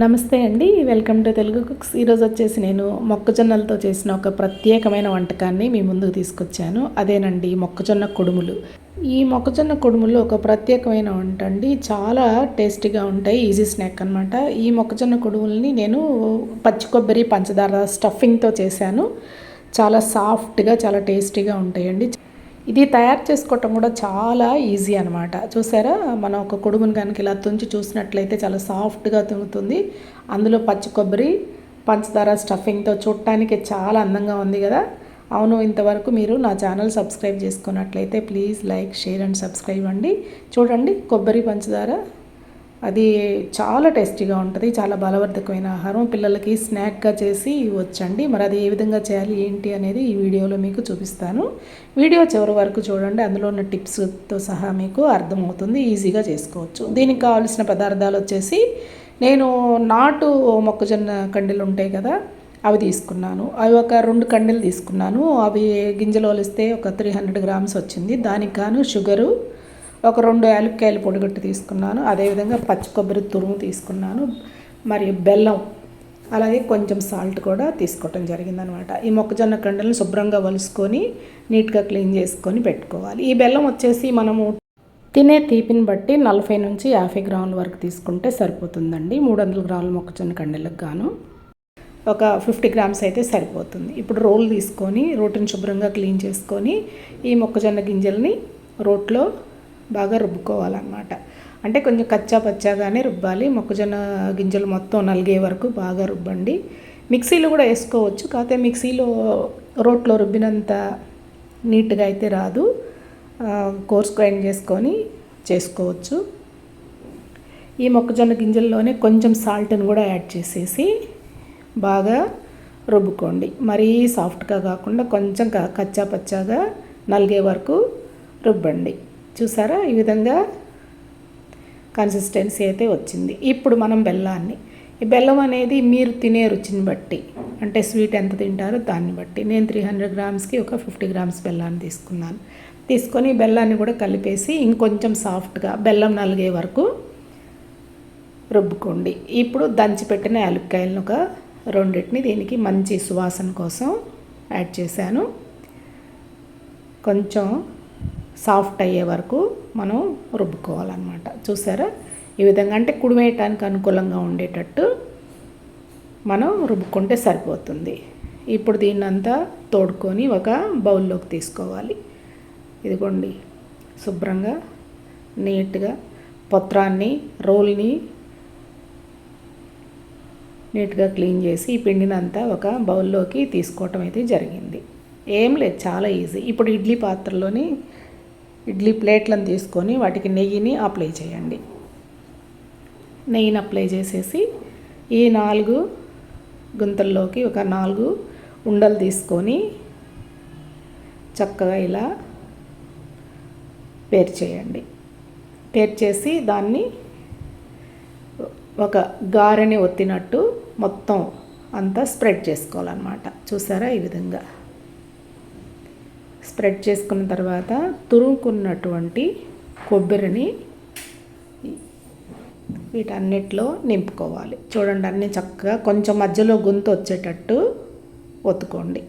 నమస్తే అండి welcome to Telugu cooks. ఈరోజు వచ్చేసి నేను మొక్కజొన్నలతో చేసిన ఒక ప్రత్యేకమైన వంటకాన్ని మీ ముందుకు తీసుకొచ్చాను. అదేనండి మొక్కజొన్న కొడుములు. ఈ మొక్కజొన్న కొడుములు ఒక ప్రత్యేకమైన వంట అండి. చాలా టేస్టీగా ఉంటాయి ఈజీ స్నాక్ అనమాట ఈ మొక్కజొన్న కొడుములని నేను పచ్చి కొబ్బరి పంచదార స్టఫింగ్తో చేశాను. చాలా సాఫ్ట్గా చాలా టేస్టీగా ఉంటాయండి. ఇది తయారు చేసుకోవటం కూడా చాలా ఈజీ అనమాట చూసారా? మనం ఒక కొడుముని కనుక ఇలా తుంచి చూసినట్లయితే చాలా సాఫ్ట్గా తుంగుతుంది అందులో పచ్చి కొబ్బరి పంచదార స్టఫింగ్తో చూడటానికి చాలా అందంగా ఉంది కదా? అవును ఇంతవరకు మీరు నా ఛానల్ సబ్స్క్రైబ్ చేసుకున్నట్లయితే please like share and subscribe అండి. చూడండి కొబ్బరి పంచదార అది చాలా టేస్టీగా ఉంటుంది చాలా బలవర్ధకమైన ఆహారం. పిల్లలకి స్నాక్గా చేసి వచ్చండి. మరి అది ఏ విధంగా చేయాలి ఏంటి అనేది ఈ వీడియోలో మీకు చూపిస్తాను. వీడియో చివరి వరకు చూడండి. అందులో ఉన్న టిప్స్తో సహా మీకు అర్థమవుతుంది ఈజీగా చేసుకోవచ్చు. దీనికి కావాల్సిన పదార్థాలు వచ్చేసి నేను నాటు మొక్కజొన్న కండెలు ఉంటాయి కదా అవి తీసుకున్నాను. అవి ఒక రెండు కండెలు తీసుకున్నాను. అవి గింజలు వలిస్తే ఒక త్రీ హండ్రెడ్ గ్రామ్స్ వచ్చింది. దానికి గాను షుగరు ఒక రెండు యాలక్కాయలు పొడిగొట్టి తీసుకున్నాను. అదేవిధంగా పచ్చి కొబ్బరి తురుము తీసుకున్నాను. మరియు బెల్లం అలాగే కొంచెం సాల్ట్ కూడా తీసుకోవటం జరిగిందనమాట. ఈ మొక్కజొన్న కండలను శుభ్రంగా వలుసుకొని నీట్గా క్లీన్ చేసుకొని పెట్టుకోవాలి. ఈ బెల్లం వచ్చేసి మనము తినే తీపిని బట్టి నలభై నుంచి యాభై గ్రాముల వరకు తీసుకుంటే సరిపోతుందండి. మూడు వందల గ్రాముల మొక్కజొన్న కండలకు గాను ఒక ఫిఫ్టీ గ్రామ్స్ అయితే సరిపోతుంది. ఇప్పుడు రోల్ తీసుకొని రోటిని శుభ్రంగా క్లీన్ చేసుకొని ఈ మొక్కజొన్న గింజల్ని రోట్లో బాగా రుబ్బుకోవాలన్నమాట. అంటే కొంచెం కచ్చా పచ్చాగానే రుబ్బాలి. మొక్కజొన్న గింజలు మొత్తం నలిగే వరకు బాగా రుబ్బండి మిక్సీలో కూడా వేసుకోవచ్చు. కాకపోతే మిక్సీలో రోట్లో రుబ్బినంత నీట్గా అయితే రాదు. కోర్స్ గ్రైండ్ చేసుకొని చేసుకోవచ్చు. ఈ మొక్కజొన్న గింజల్లోనే కొంచెం సాల్ట్ని కూడా యాడ్ చేసేసి బాగా రుబ్బుకోండి. మరీ సాఫ్ట్గా కాకుండా కొంచెం కచ్చా పచ్చాగా నలిగే వరకు రుబ్బండి. చూసారా? ఈ విధంగా కన్సిస్టెన్సీ అయితే వచ్చింది. ఇప్పుడు మనం బెల్లాన్ని ఈ బెల్లం అనేది మీరు తినే రుచిని బట్టి అంటే స్వీట్ ఎంత తింటారో దాన్ని బట్టి. నేను త్రీ హండ్రెడ్ గ్రామ్స్కి ఒక ఫిఫ్టీ గ్రామ్స్ బెల్లాన్ని తీసుకున్నాను. తీసుకొని బెల్లాన్ని కూడా కలిపేసి ఇంకొంచెం సాఫ్ట్గా బెల్లం నలిగే వరకు రుబ్బుకోండి. ఇప్పుడు దంచిపెట్టిన యాలక్కాయలను ఒక రెండింటిని దీనికి మంచి సువాసన కోసం యాడ్ చేశాను. కొంచెం సాఫ్ట్ అయ్యే వరకు మనం రుబ్బుకోవాలన్నమాట. చూసారా? ఈ విధంగా అంటే కుడివేయటానికి అనుకూలంగా ఉండేటట్టు మనం రుబ్బుకుంటే సరిపోతుంది. ఇప్పుడు దీన్నంతా తోడుకొని ఒక బౌల్లోకి తీసుకోవాలి. ఇదిగోండి శుభ్రంగా నీట్గా పత్రాన్ని రోల్ని నీట్గా క్లీన్ చేసి ఈ పిండినంతా ఒక బౌల్లోకి తీసుకోవటం అయితే జరిగింది. ఏం లేదు చాలా ఈజీ. ఇప్పుడు ఇడ్లీ పాత్రలోని ఇడ్లీ ప్లేట్లను తీసుకొని వాటికి నెయ్యిని అప్లై చేయండి. నెయ్యిని అప్లై చేసేసి ఈ నాలుగు గుంతల్లోకి ఒక నాలుగు ఉండలు తీసుకొని చక్కగా ఇలా పేర్ చేయండి పేర్ చేసి దాన్ని ఒక గారెని ఒత్తినట్టు మొత్తం అంతా స్ప్రెడ్ చేసుకోవాలన్నమాట. చూసారా ఈ విధంగా? స్ప్రెడ్ చేసుకున్న తర్వాత తురుముకున్నటువంటి కొబ్బరిని వీటన్నిటిలో నింపుకోవాలి. చూడండి అన్ని చక్కగా కొంచెం మధ్యలో గొంతు వచ్చేటట్టు ఒత్తుకోండి.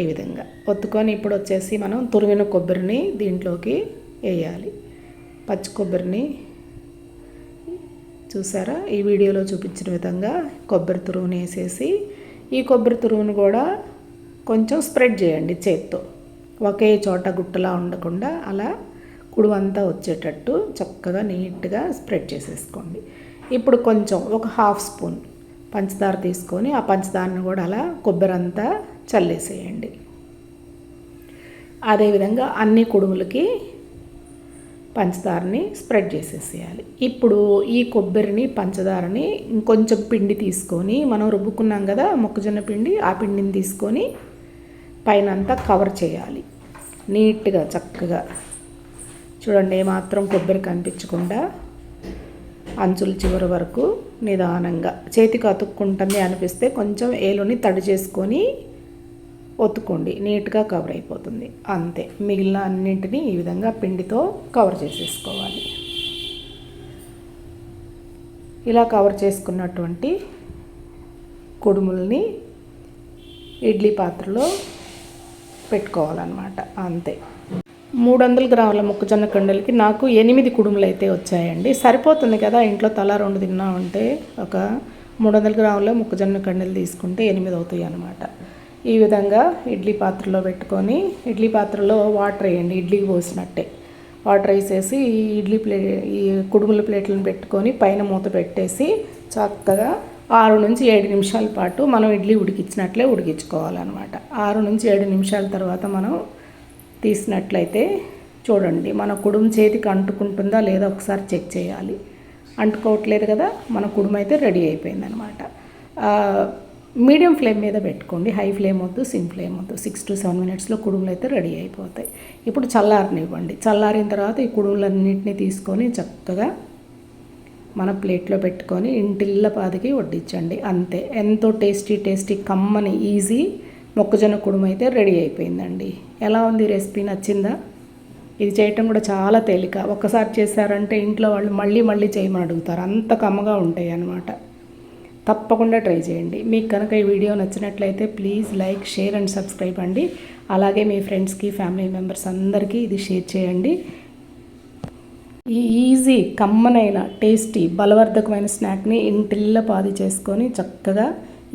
ఈ విధంగా ఒత్తుకొని ఇప్పుడు వచ్చేసి మనం తురిమిన కొబ్బరిని దీంట్లోకి వేయాలి. పచ్చి కొబ్బరిని చూసారా? ఈ వీడియోలో చూపించిన విధంగా కొబ్బరి తురువుని వేసేసి ఈ కొబ్బరి తురువును కూడా కొంచెం స్ప్రెడ్ చేయండి చేత్తో. ఒకే చోట గుట్టలా ఉండకుండా అలా కుడువంతా వచ్చేటట్టు చక్కగా నీట్గా స్ప్రెడ్ చేసేసుకోండి. ఇప్పుడు కొంచెం ఒక హాఫ్ స్పూన్ పంచదార తీసుకొని ఆ పంచదారను కూడా అలా కొబ్బరి అంతా చల్లేసేయండి అదేవిధంగా అన్ని కుడుములకి పంచదారని స్ప్రెడ్ చేసేసేయాలి. ఇప్పుడు ఈ కొబ్బరిని పంచదారని ఇంకొంచెం పిండి తీసుకొని మనం రుబ్బుకున్నాం కదా మొక్కజొన్న పిండి ఆ పిండిని తీసుకొని పైన అంతా కవర్ చేయాలి. నీట్గా చక్కగా. చూడండి ఏమాత్రం కొబ్బరి కనిపించకుండా అంచుల చివరి వరకు నిదానంగా చేతికి అతుక్కుంటుంది అనిపిస్తే కొంచెం ఏలుని తడి చేసుకొని ఒత్తుకోండి. నీట్గా కవర్ అయిపోతుంది. అంతే. మిగిలిన అన్నింటినీ ఈ విధంగా పిండితో కవర్ చేసేసుకోవాలి. ఇలా కవర్ చేసుకున్నటువంటి కుడుముల్ని ఇడ్లీ పాత్రలో పెట్టుకోవాలన్నమాట. అంతే. మూడు వందల గ్రాముల మొక్కజొన్న కండలకి నాకు ఎనిమిది కుడుములు అయితే వచ్చాయండి. సరిపోతుంది కదా ఇంట్లో తల రెండు తిన్నామంటే ఒక మూడు వందల గ్రాముల మొక్కజొన్న కండలు తీసుకుంటే ఎనిమిది అవుతాయి అన్నమాట ఈ విధంగా ఇడ్లీ పాత్రలో పెట్టుకొని ఇడ్లీ పాత్రలో వాటర్ వేయండి ఇడ్లీకి పోసినట్టే. వాటర్ వేసేసి ఈ ఇడ్లీ ప్లే ఈ కుడుముల ప్లేట్లను పెట్టుకొని పైన మూత పెట్టేసి చక్కగా ఆరు నుంచి ఏడు నిమిషాల పాటు మనం ఇడ్లీ ఉడికించినట్లే ఉడికించుకోవాలన్నమాట. ఆరు నుంచి ఏడు నిమిషాల తర్వాత మనం తీసినట్లయితే చూడండి మన కుడుము చేతికి అంటుకుంటుందా లేదా ఒకసారి చెక్ చేయాలి. అంటుకోవట్లేదు కదా మన కుడుము అయితే రెడీ అయిపోయింది అనమాట మీడియం ఫ్లేమ్ మీద పెట్టుకోండి హై ఫ్లేమ్ వద్దు సిమ్ ఫ్లేమ్ వద్దు. సిక్స్ టు సెవెన్ మినిట్స్లో కుడుములు అయితే రెడీ అయిపోతాయి. ఇప్పుడు చల్లారనివ్వండి. చల్లారిన తర్వాత ఈ కుడుములన్నింటినీ తీసుకొని చక్కగా మన ప్లేట్లో పెట్టుకొని ఇంటిల్ల పాదికి వడ్డించండి అంతే. ఎంతో టేస్టీ టేస్టీ కమ్మని ఈజీ మొక్కజొన్న కుడుము అయితే రెడీ అయిపోయిందండి. ఎలా ఉంది రెసిపీ? నచ్చిందా? ఇది చేయటం కూడా చాలా తేలిక. ఒక్కసారి చేశారంటే ఇంట్లో వాళ్ళు మళ్ళీ మళ్ళీ చేయమని అడుగుతారు. అంత కమ్మగా ఉంటాయి అన్నమాట. తప్పకుండా ట్రై చేయండి. మీకు కనుక ఈ వీడియో నచ్చినట్లయితే please like share and subscribe అండి. అలాగే మీ ఫ్రెండ్స్కి ఫ్యామిలీ మెంబర్స్ అందరికీ ఇది షేర్ చేయండి. ఈ ఈజీ కమ్మనైన టేస్టీ బలవర్ధకమైన స్నాక్ని ఇంటిల్ల పాది చేసుకొని చక్కగా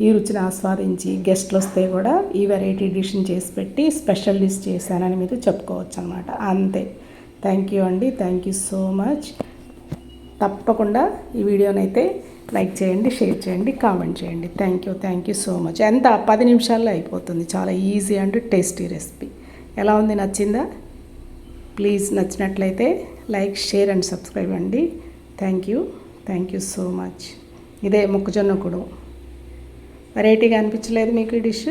ఈ రుచిని ఆస్వాదించి గెస్ట్లు వస్తే కూడా ఈ వెరైటీ డిష్ని చేసి పెట్టి స్పెషల్ డిష్ చేశానని మీరు చెప్పుకోవచ్చు అనమాట అంతే. థ్యాంక్ యూ అండి. Thank you so much. తప్పకుండా ఈ వీడియోనైతే లైక్ చేయండి షేర్ చేయండి కామెంట్ చేయండి. Thank you thank you so much. ఎంత? పది నిమిషాల్లో అయిపోతుంది. చాలా ఈజీ అండ్ టేస్టీ రెసిపీ. ఎలా ఉంది? నచ్చిందా? ప్లీజ్ నచ్చినట్లయితే లైక్ షేర్ అండ్ సబ్స్క్రైబ్ అండి. Thank you. Thank you so much. ఇదే మొక్కజొన్న కూడా. వెరైటీగా అనిపించలేదు మీకు ఈ డిష్?